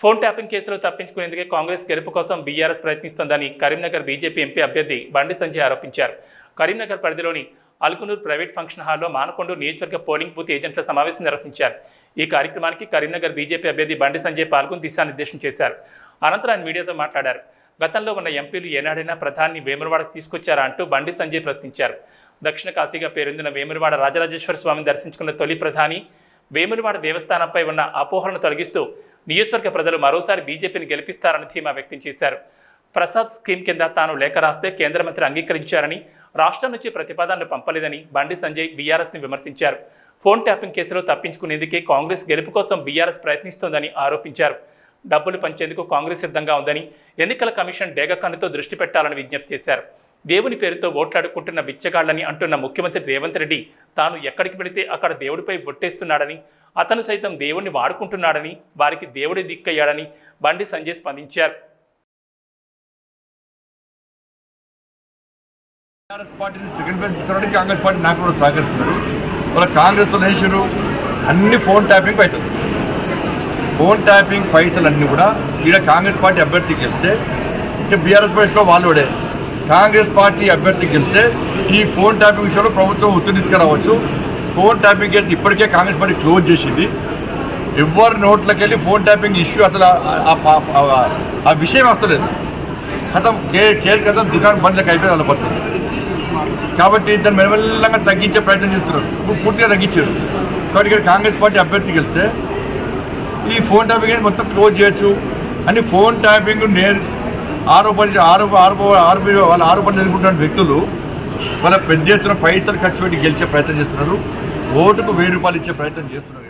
Phone tapping కేసులో తప్పించుకునేందుకే కాంగ్రెస్ గెలుపు కోసం బీఆర్ఎస్ ప్రయత్నిస్తోందని కరీంనగర్ బీజేపీ ఎంపీ అభ్యర్థి బండి సంజయ్ ఆరోపించారు. కరీంనగర్ పరిధిలోని అల్కునూర్ ప్రైవేట్ ఫంక్షన్ హాల్లో మానకొండ నియోజకవర్గ పోలింగ్ బూత్ ఏజెంట్ల సమావేశం నిర్వహించారు. ఈ కార్యక్రమానికి కరీంనగర్ బీజేపీ అభ్యర్థి బండి సంజయ్ పాల్గొని దిశానిర్దేశం చేశారు. అనంతరం ఆయన మీడియాతో మాట్లాడారు. గతంలో ఉన్న ఎంపీలు ఏనాడైనా ప్రధాని వేములవాడకు తీసుకొచ్చారా అంటూ బండి సంజయ్ ప్రశ్నించారు. దక్షిణ కాశీగా పేరొందిన వేములవాడ రాజరాజేశ్వర స్వామిని దర్శించుకున్న తొలి ప్రధాని వేములవాడ దేవస్థానంపై ఉన్న అపోహలను తొలగిస్తూ నియోజకవర్గ ప్రజలు మరోసారి బీజేపీని గెలిపిస్తారని ధీమా వ్యక్తం చేశారు. ప్రసాద్ స్కీమ్ కింద తాను లేఖ రాస్తే కేంద్ర మంత్రి అంగీకరించారని రాష్ట్రం నుంచి ప్రతిపాదనలు పంపలేదని బండి సంజయ్ బీఆర్ఎస్ని విమర్శించారు. ఫోన్ ట్యాపింగ్ కేసులో తప్పించుకునేందుకే కాంగ్రెస్ గెలుపు కోసం బీఆర్ఎస్ ప్రయత్నిస్తోందని ఆరోపించారు. డబ్బులు పంచేందుకు కాంగ్రెస్ సిద్ధంగా ఉందని ఎన్నికల కమిషన్ డేగకన్నుతో దృష్టి పెట్టాలని విజ్ఞప్తి చేశారు. దేవుని పేరుతో ఓట్లాడుకుంటున్న బిచ్చగాళ్ళని అంటున్న ముఖ్యమంత్రి రేవంత్ రెడ్డి తాను ఎక్కడికి పెడితే అక్కడ దేవుడిపై ఒట్టేస్తున్నాడని అతను సైతం దేవుణ్ణి వాడుకుంటున్నాడని వారికి దేవుడి దిక్కయ్యాడని బండి సంజయ్ స్పందించారు. టీఆర్ఎస్ పార్టీని సెకండ్ తీసుకోవడానికి కాంగ్రెస్ పార్టీ నాకు కూడా సహకరిస్తున్నారు. వాళ్ళ కాంగ్రెస్ వాళ్ళు అన్ని ఫోన్ ట్యాపింగ్ పైసలు. ఫోన్ ట్యాపింగ్ పైసలు అన్నీ కూడా ఈడ కాంగ్రెస్ పార్టీ అభ్యర్థి వెళ్తే అంటే బీఆర్ఎస్ పార్టీలో వాళ్ళు కూడా కాంగ్రెస్ పార్టీ అభ్యర్థి గెలిస్తే ఈ ఫోన్ ట్యాపింగ్ విషయంలో ప్రభుత్వం ఒత్తిడి తీసుకురావచ్చు. ఫోన్ ట్యాపింగ్ కేసు ఇప్పటికే కాంగ్రెస్ పార్టీ క్లోజ్ చేసింది. ఎవరి నోట్లకి వెళ్ళి ఫోన్ ట్యాపింగ్ ఇష్యూ అసలు ఆ- విషయం వస్తలేదు. కథం కే కేర్ కథం దుకాణం బంద్లకు అయిపోయింది వాళ్ళ పరిస్థితి కాబట్టి దాన్ని మెల్లమెల్లంగా తగ్గించే ప్రయత్నం చేస్తున్నారు. ఇప్పుడు పూర్తిగా తగ్గించారు. కాబట్టి ఇక్కడ కాంగ్రెస్ పార్టీ అభ్యర్థి గెలిస్తే ఈ ఫోన్ ట్యాపింగ్ మొత్తం క్లోజ్ చేయొచ్చు. అని ఫోన్ ట్యాపింగ్ నేర్ ఆరోపణ ఆరోప ఆరోప ఆరోపి వాళ్ళ ఆరోపణలు ఎదుర్కొంటున్న వ్యక్తులు వాళ్ళ పెద్ద ఎత్తున పైసలు ఖర్చు పెట్టి గెలిచే ప్రయత్నం చేస్తున్నారు. ఓటుకు వెయ్యి రూపాయలు ఇచ్చే ప్రయత్నం చేస్తున్నారు.